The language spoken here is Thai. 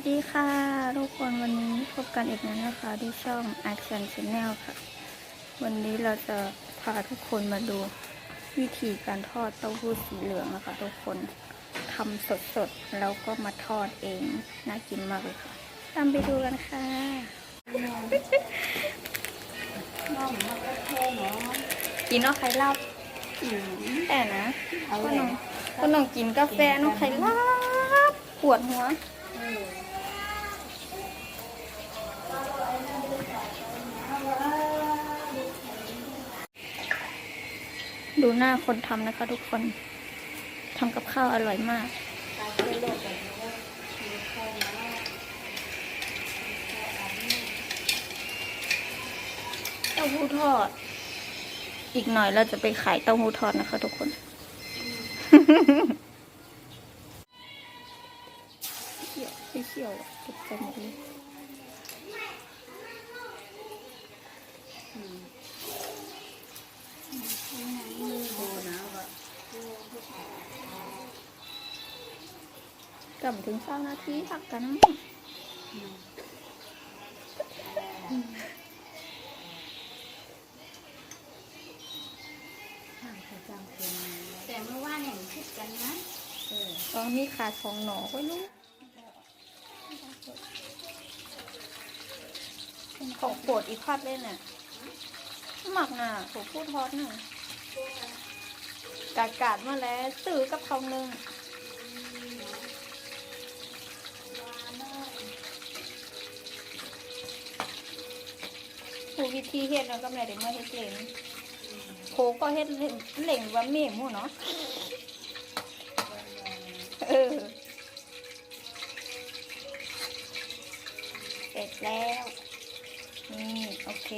สดีค่ะ ทุกคนวันนี้พบกันอีกแล้วนะคะ ที่ช่อง Action Channel ค่ะ วันนี้เราจะพาทุกคนมาดูวิธีการทอดเต้าหู้สีเหลืองนะคะ ทุกคนทำสดๆ แล้วก็มาทอดเองน่ากินมากเลยค่ะ ตามไปดูกันค่ะน้องมันก็แค่เนาะกินเอาไข่ลาบอืมแต่นะเอาก็เลน้อยงก็น้องกินกาแฟน้องไข่ลาบปวดหัว ดูหน้าคนทำนะคะ ทุกคนทำกับข้าวอร่อยมาก เต้าหู้ทอด อีกหน่อยเราจะไปขายเต้าหู้ทอดนะคะ ทุกคน เขียวไม่เขียวตกใจหมดเลย มือโบนะว่า กลับถึงเช้านาทีพักกันนะทางประจำเป็นแต่เมื่อวานเห็นคลิปกันนะเออตอนนี้ขาดสองหน่อไว้ลูกเป็นของโปรดอีกพัดเลยน่ะหมักน่ะผมพูดทอดน่ะกาดกาดๆมาแล้วซื้อกับเขาวหนึ่ง ผู้วิธีเฮ็ดแล้วก็ไม่ได้เมื่อเฮ็ดเล่นโคก็เฮ็ดเล่งว่าเมหมูเนาะเออเสร็จแล้วนี่โอเค